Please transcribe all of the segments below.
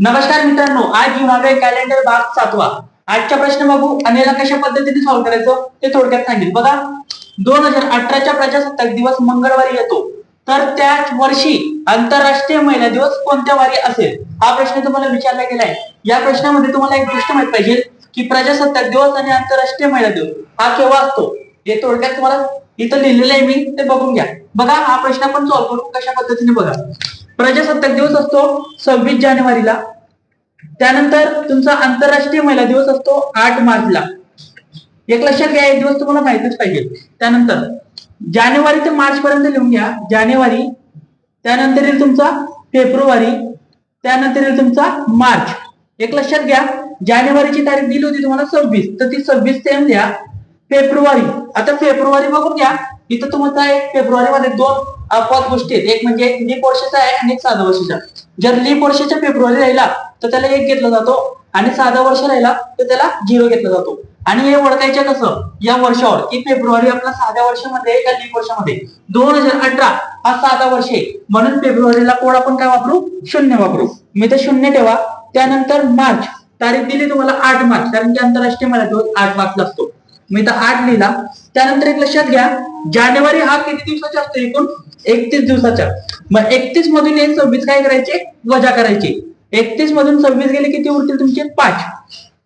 नमस्कार मित्रांनो आज घेऊन कॅलेंडर भाग सातवा. आजचा प्रश्न बघू आणि याला कशा पद्धतीने सॉल्व्ह करायचं ते थोडक्यात सांगेल बघा दोन हजार अठराच्या प्रजासत्ताक दिवस मंगळवारी येतो. तर त्याच वर्षी आंतरराष्ट्रीय महिला दिवस कोणत्या वारी असेल? हा प्रश्न तुम्हाला विचारला गेलाय. या प्रश्नामध्ये तुम्हाला एक गोष्ट माहीत पाहिजे की प्रजासत्ताक दिवस आणि आंतरराष्ट्रीय महिला दिवस हा केव्हा असतो? हे थोडक्यात तुम्हाला इथं लिहिलेलं आहे मी ते बघून घ्या. बघा हा प्रश्न आपण सॉल्व्ह करू कशा पद्धतीने बघा. प्रजासत्ताक दिवस असतो सव्वीस जानेवारीला. त्यानंतर तुमचा आंतरराष्ट्रीय महिला दिवस असतो आठ मार्चला. एक लक्षात घ्या एक दिवस तुम्हाला माहितच पाहिजे. त्यानंतर जानेवारी ते मार्च पर्यंत लिहून घ्या. जानेवारी त्यानंतर येईल तुमचा फेब्रुवारी त्यानंतर येईल तुमचा मार्च. एक लक्षात घ्या जानेवारीची तारीख दिली होती तुम्हाला सव्वीस. तर ती सव्वीस सेम द्या फेब्रुवारी आता फेब्रुवारी बघून घ्या. इथं तुमचा एक फेब्रुवारी मध्ये दोन अपवाद गोष्टी आहेत. एक म्हणजे लीप वर्षाचा आहे आणि एक साधा वर्षाचा. जर लीप वर्षाचा फेब्रुवारी राहिला तर त्याला एक घेतला जातो आणि साधा वर्ष राहिला तर त्याला झिरो घेतला जातो. आणि हे ओळखायचं कसं? या वर्षावर की फेब्रुवारी आपला साध्या वर्षामध्ये आहे का लीप वर्षामध्ये? दोन हजार अठरा हा साधा वर्ष आहे. म्हणून फेब्रुवारीला कोड आपण काय वापरू? शून्य वापरू. मी तर शून्य ठेवा. त्यानंतर मार्च. तारीख दिली तुम्हाला आठ मार्च. कारण की आंतरराष्ट्रीय मराठी आठ मार्च असतो मी तर आठ लिहिला. त्यानंतर एक लक्षात घ्या जानेवारी हा किती दिवसाचा असतो एकूण? एकतीस दिवसाचा. मग एकतीस मधून एक सव्वीस काय करायचे? वजा करायचे. एकतीस मधून सव्वीस गेले किती उरतील तुमचे? पाच.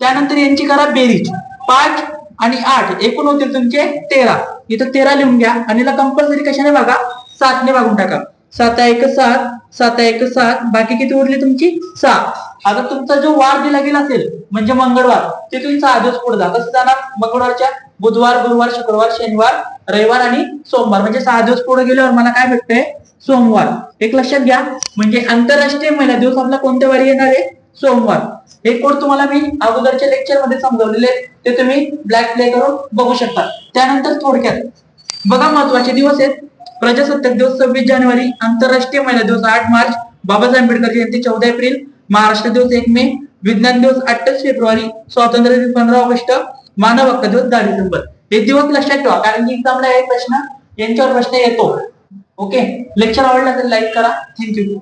त्यानंतर यांची करा बेरीज. पाच आणि आठ एकूण होतील तुमचे तेरा. इथं तेरा लिहून घ्या. आणि कंपल्सरी कशाने बघा सातने भागून टाका. सात एक सात सात एक सात बाकी किती उरली तुमची? सहा आता तुमचा जो वार दिला गेला असेल म्हणजे मंगळवार ते तुम्ही सहा दिवस पुढे जा. कसं जाणार? मंगळवारच्या बुधवार गुरुवार शुक्रवार शनिवार रविवार आणि सोमवार. म्हणजे सहा दिवस पुढे गेल्यावर मला काय भेटतंय? सोमवार. एक लक्षात घ्या. म्हणजे आंतरराष्ट्रीय महिला दिवस आपला कोणत्या वारी येणार आहे? सोमवार. हे कोड तुम्हाला मी अगोदरच्या लेक्चरमध्ये समजवलेले ते तुम्ही ब्लॅक प्ले करून बघू शकता. त्यानंतर थोडक्यात. बघा महत्त्वाचे दिवस आहेत. प्रजासत्ताक दिवस सव्वीस जानेवारी आंतरराष्ट्रीय महिला दिवस आठ मार्च बाबासाहेब आंबेडकर जयंती चौदा एप्रिल महाराष्ट्र दिवस एक मे विज्ञान दिवस अठ्ठावीस फेब्रुवारी स्वातंत्र्य दिवस पंधरा ऑगस्ट मानव हक्क दिवस दहा डिसेंबर. हे दिवस लक्षात ठेवा कारण की एक्झामला हे प्रश्न यांच्यावर प्रश्न येतो. ओके? लेक्चर आवडला तर लाईक करा. थँक्यू